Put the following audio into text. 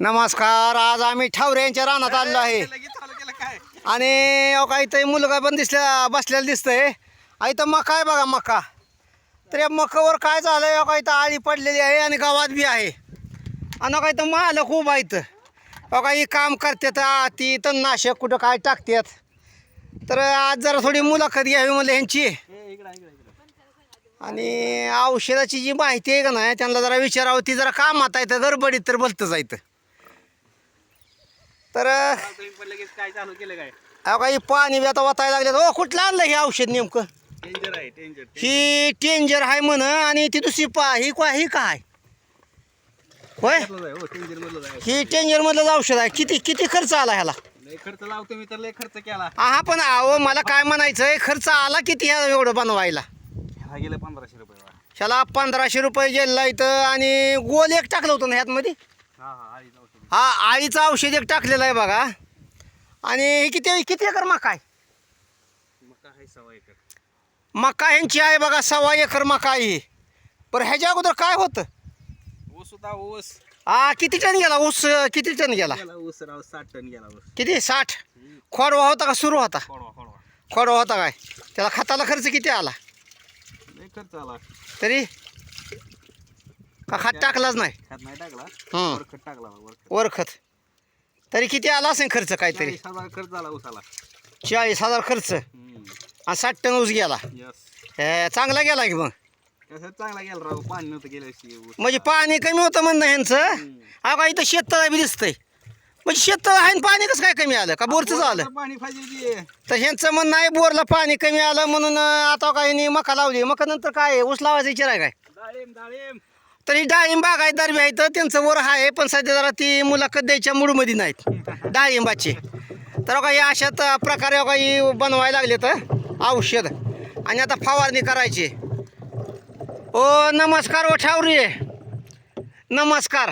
नमस्कार आज आम्ही ठावरे यांच्या रानात आलेलो आहे. आणि अहो का इथं मुलगा पण दिसला बसलेला दिसतंय. इथं मका आहे बघा मका. तर या मकावर काय झालं अहो का इथं आळी पडलेली आहे आणि गावात बी आहे. आणि का इथं मालक खूप आहे इथं अहो का ही काम करतात ती तणनाशक कुठं काय टाकतात. तर आज जरा थोडी मुलाखत घ्यावी म्हणलं ह्यांची. आणि औषधाची जी माहिती आहे का नाही त्यांना जरा विचारावं ती जरा कामात आहे तर गडबडीत तर आहे इथं. तर चालू तुम्ही पण लगेच काय चालू केलं काय? अहो काही पाणी बी आता वाचायला लागले हो कुठलं आणलं हे औषध नेमकं? डेंजर आहे डेंजर ही टेंजर आहे म्हण आणि ती दुसरी पा ही का ही काय? होय? हो डेंजर मधलं आहे. ही टेंजर मधलं औषध आहे. किती किती खर्च आला ह्याला? लय खर्च लावतो मी तर लय खर्च केला. हा पण अहो मला काय म्हणायचंय खर्च आला किती ह्या एवढं बनवायला? ह्याला गेलं पंधराशे रुपये. ह्याला पंधराशे रुपये गेला इथं आणि गोल एक टाकलं होतं ना ह्यातमध्ये? हा हा आळीचं औषध एक टाकलेलं आहे बघा. आणि हे किती किती एकर मका आहे? मका आहे सव्वा एकर. मका ह्यांची आहे बघा सव्वा एकर मका आहे. पण ह्याच्या अगोदर काय होतं? ऊस होता ऊस. हा किती टन गेला ऊस? किती टन गेला? गेला ऊस राव साठ टन गेला ऊस. किती? साठ? खोडवा होता का सुरू होता? खोडवा खोडवा. खोडवा होता काय? त्याला खताला खर्च किती आला? लय खर्च आला. तरी? का खत टाकलाच नाही. खत नाही टाकला? हं. टाकला तरी किती आला असेल खर्च काहीतरी? चाळीस हजार खर्च आला ऊसाला. चाळीस हजार खर्च. आणि साठ टन ऊस गेला. यस. हे, चांगला गेला की मग? कसं चांगला गेला राव पाणी नव्हतं गेल्या वर्षी ऊस म्हणजे पाणी कमी होतं म्हणणं ह्यांचं. का इथं शेततळा बी दिसतंय. म्हणजे शेततळ आहे आणि पाणी कसं काय कमी आलं? का बोरचं झालं? पाणी पाहिजे की. तर ह्यांचं म्हणणं आहे बोरला पाणी कमी आलं म्हणून अं, आता काय ह्यांनी मका लावली. मका नंतर काय आहे? ऊस लावायचा विचार आहे काय? डाळिंब डाळिंब. तरी डाळिंब बागायतदार बी आहे तर त्यांचं वर आहे पण सध्या जरा ती मुलाखत द्यायच्या मूडमध्ये नाहीत. डाळिंबाची. तर काही अशात प्रकारे काही बनवायला लागले तर औषध. आणि आता फवारणी करायची. ओ नमस्कार ओ ठावरे. नमस्कार.